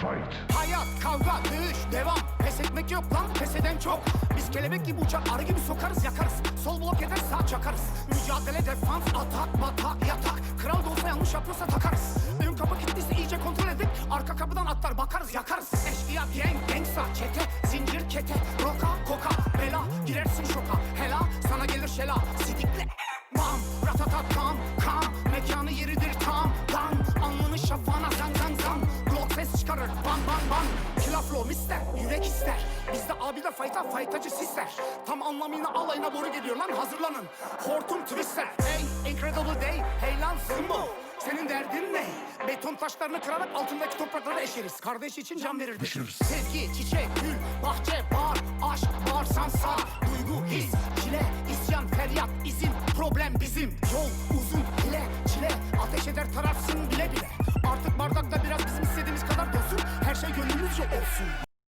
Fight. Hayat, kavga, dövüş, devam. Pes etmek yok lan, pes eden çok. Biz kelebek gibi uçar, arı gibi sokarız, yakarız. Sol blok eder, sağ çakarız. Mücadele, defans, atak, batak, yatak. Kral da olsa yanlış yapıyorsa takarız. Ön kapı kilitliyse iyice kontrol edip Arka kapıdan atlar, bakarız, yakarız. Eşkıya, gang, gangsta, çete Zincir, kete, roka, koka, bela Girersin şoka, hela Sana gelir şela, sidikle Bam, ratatat, tam, kam bam bam. Kila flow mister, yürek ister. Bizde abi de fayta, faytacı sisler Tam anlamıyla alayına boru geliyor lan hazırlanın. Hortum twister, hey incredible day. Hey lan Zimbo, senin derdin ne? Beton taşlarını kırarak altındaki topraklara eşeriz. Kardeş için can verirdik. Sevgi, çiçek, gül, bahçe, bar Aşk, bağırsan sağ Duygu, his, çile, isyan, feryat, izin Problem bizim, yol uzun, bile, çile Ateş eder tararsın bile bile. Artık bardakta Her şey gönlümüzce olsun